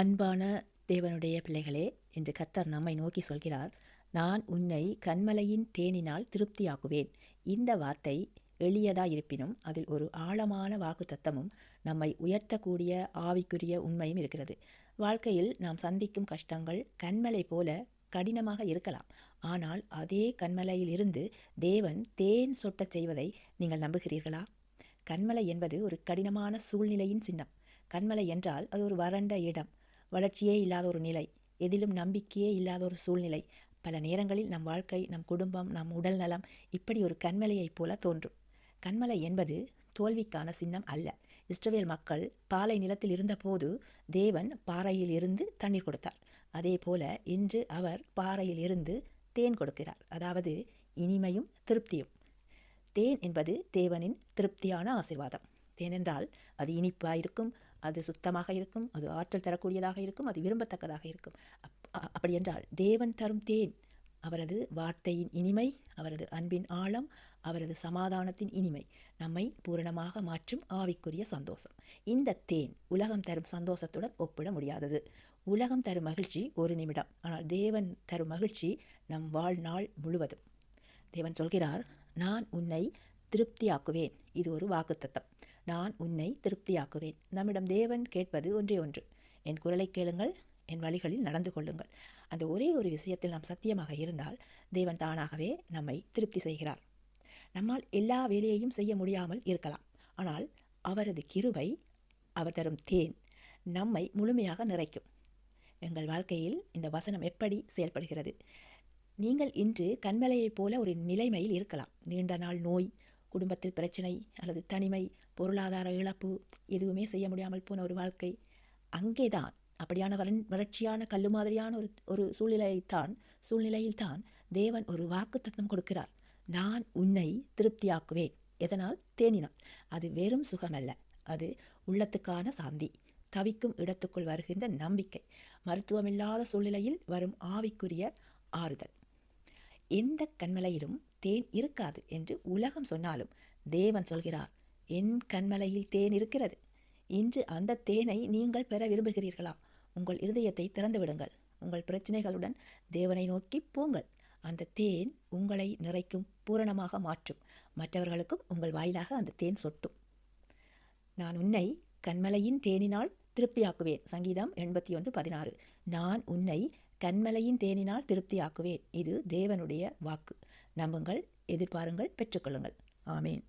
அன்பான தேவனுடைய பிள்ளைகளே என்று கர்த்தர் நம்மை நோக்கி சொல்கிறார் நான் உன்னை கண்மலையின் தேனினால் திருப்தியாக்குவேன். இந்த வார்த்தை எளியதாக இருப்பினும் அதில் ஒரு ஆழமான வாக்கு தத்தமும் நம்மை உயர்த்தக்கூடிய ஆவிக்குரிய உண்மையும் இருக்கிறது. வாழ்க்கையில் நாம் சந்திக்கும் கஷ்டங்கள் கண்மலை போல கடினமாக இருக்கலாம். ஆனால் அதே கண்மலையிலிருந்து தேவன் தேன் சொட்டச் செய்வதை நீங்கள் நம்புகிறீர்களா? கண்மலை என்பது ஒரு கடினமான சூழ்நிலையின் சின்னம். கண்மலை என்றால் அது ஒரு வறண்ட இடம். வளர்ச்சியே இல்லாத ஒரு நிலை எதிலும் நம்பிக்கையே இல்லாத ஒரு சூழ்நிலை. பல நேரங்களில் நம் வாழ்க்கை நம் குடும்பம் நம் உடல் நலம் இப்படி ஒரு கண்மலையைப் போல தோன்றும். கண்மலை என்பது தோல்விக்கான சின்னம் அல்ல. இஸ்ரவேல் மக்கள் பாலை நிலத்தில் இருந்தபோது தேவன் பாறையில் இருந்து தண்ணீர் கொடுத்தார். அதே போல இன்று அவர் பாறையில் இருந்து தேன் கொடுக்கிறார். அதாவது இனிமையும் திருப்தியும். தேன் என்பது தேவனின் திருப்தியான ஆசிர்வாதம். தேனென்றால் அது இனிப்பாயிருக்கும் அது சுத்தமாக இருக்கும் அது ஆற்றல் தரக்கூடியதாக இருக்கும் அது விரும்பத்தக்கதாக இருக்கும். அப்படி என்றால் தேவன் தரும் தேன் அவரது வார்த்தையின் இனிமை அவரது அன்பின் ஆழம் அவரது சமாதானத்தின் இனிமை நம்மை பூரணமாக மாற்றும் ஆவிக்குரிய சந்தோஷம். இந்த தேன் உலகம் தரும் சந்தோஷத்துடன் ஒப்பிட முடியாதது. உலகம் தரும் மகிழ்ச்சி ஒரு நிமிடம் ஆனால் தேவன் தரும் மகிழ்ச்சி நம் வாழ்நாள் முழுவதும். தேவன் சொல்கிறார் நான் உன்னை திருப்தியாக்குவேன். இது ஒரு வாக்குத்தத்தம். நான் உன்னை திருப்தியாக்குவேன். நம்மிடம் தேவன் கேட்பது ஒன்றே ஒன்று. என் குரலை கேளுங்கள் என் வழிகளில் நடந்து கொள்ளுங்கள். அந்த ஒரே ஒரு விஷயத்தில் நாம் சத்தியமாக இருந்தால் தேவன் தானாகவே நம்மை திருப்தி செய்கிறார். நம்மால் எல்லா வேலையையும் செய்ய முடியாமல் இருக்கலாம். ஆனால் அவரது கிருபை அவர் தரும் தேன் நம்மை முழுமையாக நிறைக்கும். எங்கள் வாழ்க்கையில் இந்த வசனம் எப்படி செயல்படுகிறது? நீங்கள் இன்று கண்மலையைப் போல ஒரு நிலைமையில் இருக்கலாம். நீண்ட நாள் நோய் குடும்பத்தில் பிரச்சனை அல்லது தனிமை பொருளாதார இழப்பு எதுவுமே செய்ய முடியாமல் போன ஒரு வாழ்க்கை. அங்கேதான் அப்படியான வறண் வறட்சியான கல்லு மாதிரியான ஒரு ஒரு சூழ்நிலையைத்தான் சூழ்நிலையில்தான் தேவன் ஒரு வாக்கு தத்துவம் கொடுக்கிறார். நான் உன்னை திருப்தியாக்குவேன். எதனால்? தேனினால். அது வெறும் சுகமல்ல. அது உள்ளத்துக்கான சாந்தி. தவிக்கும் இடத்துக்குள் வருகின்ற நம்பிக்கை. மருத்துவமில்லாத சூழ்நிலையில் வரும் ஆவிக்குரிய ஆறுதல். எந்த கண்மலையிலும் தேன் இருக்காது என்று உலகம் சொன்னாலும் தேவன் சொல்கிறார் என் கண்மலையில் தேன் இருக்கிறது. இன்று அந்த தேனை நீங்கள் பெற விரும்புகிறீர்களா? உங்கள் இருதயத்தை திறந்து விடுங்கள். உங்கள் பிரச்சனைகளுடன் தேவனை நோக்கி போங்கள். அந்த தேன் உங்களை நிறைக்கும் பூரணமாக மாற்றும். மற்றவர்களுக்கும் உங்கள் வாயிலாக அந்த தேன் சொட்டும். நான் உன்னை கண்மலையின் தேனினால் திருப்தியாக்குவேன். சங்கீதம் எண்பத்தி ஒன்று பதினாறு. நான் உன்னை கண்மலையின் தேனினால் திருப்தியாக்குவேன். இது தேவனுடைய வாக்கு. நம்புங்கள் எதிர்பாருங்கள் பெற்றுக்கொள்ளுங்கள். ஆமேன்.